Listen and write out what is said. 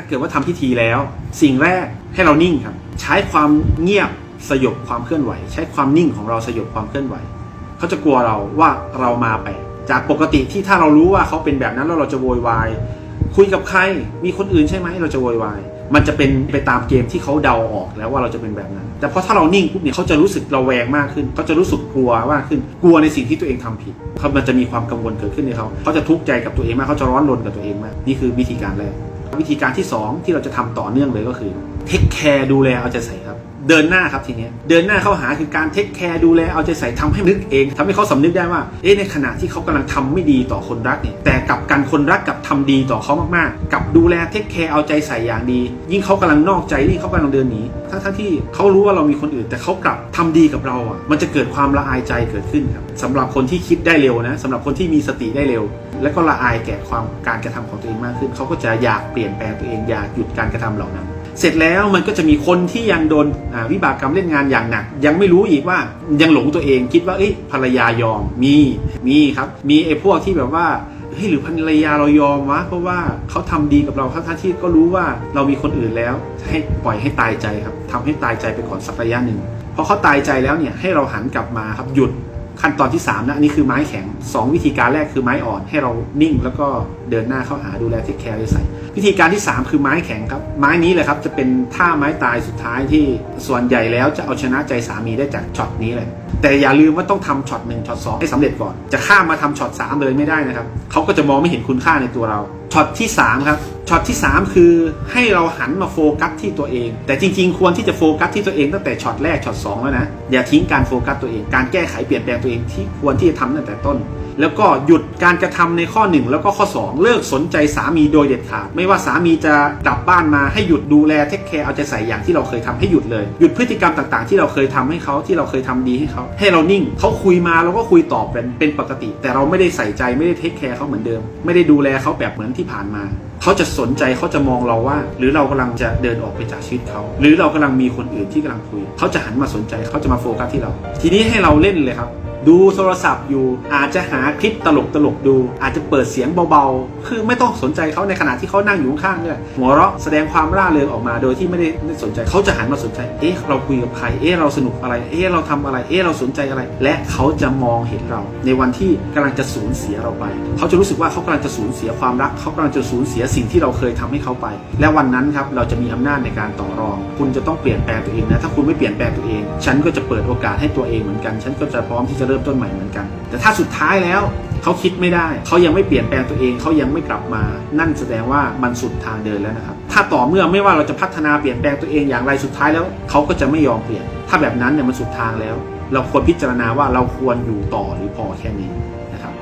ถ้าเกิดว่าทำพิธีแล้ว สิ่งแรกให้เรานิ่งครับ ใช้ความเงียบสยบความเคลื่อนไหว ใช้ความนิ่งของเราสยบความเคลื่อนไหว เขาจะกลัวเราว่าเรามาแปลกจากปกติที่ถ้าเรารู้ว่าเขาเป็นแบบนั้นแล้วเราจะโวยวายคุยกับใครมีคนอื่นใช่ไหมเราจะโวยวายมันจะเป็นไปตามเกมที่เขาเดาออกแล้วว่าเราจะเป็นแบบนั้น แต่พอถ้าเรานิ่งปุ๊บเนี่ยเขาจะรู้สึกระแวงมากขึ้นเขาจะรู้สึกกลัวมากขึ้น กลัวในสิ่งที่ตัวเองทำผิดเขามันจะมีความกังวลเกิดขึ้นในเขาเขาจะทุกข์ใจกับตัวเองมากเขาจะร้อนรนกับตัวเองมากนี่คือวิธีการแรก วิธีการที่สองที่เราจะทำต่อเนื่องเลยก็คือเทคแคร์ดูแลเอาใจใส่ครับเดินหน้าครับทีนี้เดินหน้าเข้าหาคือการเทคแคร์ดูแลเอาใจใส่ทำให้นึกเองทำให้เขาสำนึกได้ว่าเอ๊ะในขณะที่เขากำลังทำไม่ดีต่อคนรักเนี่ยแต่กับกันคนรักกับทำดีต่อเขามากๆ กับดูแลเทคแคร์เอาใจใส่อย่างดี ยิ่งเขากำลังนอกใจนี่เขากำลังเดินหนีทั้งทั้งที่เขารู้ว่าเรามีคนอื่น แต่เขากลับทำดีกับเราอะมันจะเกิดความละอายใจเกิดขึ้นครับสำหรับคนที่คิดได้เร็วนะสำหรับคนที่มีสติได้เร็ว และก็ละอายแก่ความการกระทำของตัวเองมากขึ้น เขาก็จะอยากเปลี่ยนแปลงตัวเองอยากหยุดการกระทำเหล่านั้น เสร็จแล้วมันก็จะมีคนที่ยังโดนวิบากกรรมเล่นงานอย่างหนัก ยังไม่รู้อีกว่ายังหลงตัวเองคิดว่าเอ้ยภรรยายอมมีมีครับ มีไอ้พวกที่แบบว่าเฮ้ยหรือภรรยาเรายอมวะเพราะว่าเขาทำดีกับเราทั้งที่ก็รู้ว่าเรามีคนอื่นแล้ว ให้ปล่อยให้ตายใจครับทำให้ตายใจไปก่อนสักระยะหนึ่งพอเขาตายใจแล้วเนี่ยให้เราหันกลับมาครับหยุด ขั้นตอนที่3นะอันนี่คือไม้แข็ง 2 วิธีการแรกคือไม้อ่อนให้เรานิ่ง แล้วก็เดินหน้าเข้าหาดูแลเทคแคร์ใส่วิธีการที่ 3 คือไม้แข็งครับ ไม้นี้เลยครับจะเป็นท่าไม้ตายสุดท้ายที่ส่วนใหญ่แล้วจะเอาชนะใจสามีได้จากช็อตนี้เลย แต่อย่าลืมว่าต้องทำช็อตหนึ่งช็อตสองให้สำเร็จก่อน จะข้ามมาทำช็อตสามเลยไม่ได้นะครับเขาก็จะมองไม่เห็นคุณค่าในตัวเราช็อตที่3ครับช็อตที่ 3 คือให้เราหันมาโฟกัสที่ตัวเอง แต่จริง ๆ ควรที่จะโฟกัสที่ตัวเองตั้งแต่ช็อตแรกช็อต2แล้วนะอย่าทิ้งการโฟกัสตัวเอง การแก้ไขเปลี่ยนแปลงตัวเองที่ควรที่จะทำตั้งแต่ต้น แล้วก็หยุดการกระทำในข้อ 1 แล้วก็ข้อ 2 เลิกสนใจสามีโดยเด็ดขาด ไม่ว่าสามีจะกลับบ้านมาให้หยุดดูแลเทคแคร์เอาใจใส่อย่างที่เราเคยทำให้หยุดเลย หยุดพฤติกรรมต่างๆ ที่เราเคยทำให้เขาที่เราเคยทำดีให้เขาให้เรานิ่งเขาคุยมาเราก็คุยตอบเป็นเป็นปกติ แต่เราไม่ได้ใส่ใจไม่ได้เทคแคร์เขาเหมือนเดิม ไม่ได้ดูแลเขาแบบเหมือนที่ผ่านมาเขาจะสนใจเขาจะมองเราว่า หรือเรากำลังจะเดินออกไปจากชีวิตเขา หรือเรากำลังมีคนอื่นที่กำลังคุย เขาจะหันมาสนใจเขาจะมาโฟกัสที่เรา ทีนี้ให้เราเล่นเลยครับ ดูโทรศัพท์อยู่อาจจะหาคลิปตลกตลกๆดู อาจจะเปิดเสียงเบาๆ คือไม่ต้องสนใจเขาในขณะที่เขานั่งอยู่ข้างเนี่ยหัวเราะแสดงความร่าเริงออกมาโดยที่ไม่ได้ไม่สนใจเขาจะหันมาสนใจ เอ๊ะเราคุยกับใคร เอ๊ะเราสนุกอะไร เอ๊ะเราทำอะไร เอ๊ะเราสนใจอะไร และเขาจะมองเห็นเรา ในวันที่กำลังจะสูญเสียเราไป เขาจะรู้สึกว่าเขากำลังจะสูญเสียความรัก เขากำลังจะสูญเสียสิ่งที่เราเคยทำให้เขาไป และวันนั้นครับเราจะมีอำนาจในการต่อรอง คุณจะต้องเปลี่ยนแปลงตัวเองนะ ถ้าคุณไม่เปลี่ยนแปลงตัวเอง ฉันก็จะเปิดโอกาสให้ตัวเองเหมือนกัน ฉันก็จะพร้อมที่จะเริ่มต้นใหม่เหมือนกัน แต่ถ้าสุดท้ายแล้วเขาคิดไม่ได้ เขายังไม่เปลี่ยนแปลงตัวเอง เขายังไม่กลับมา นั่นแสดงว่ามันสุดทางเดินแล้วนะครับ ถ้าต่อเมื่อไม่ว่าเราจะพัฒนาเปลี่ยนแปลงตัวเองอย่างไรสุดท้ายแล้ว เขาก็จะไม่ยอมเปลี่ยน ถ้าแบบนั้นเนี่ยมันสุดทางแล้ว เราควรพิจารณาว่าเราควรอยู่ต่อหรือพอแค่นี้นะครับ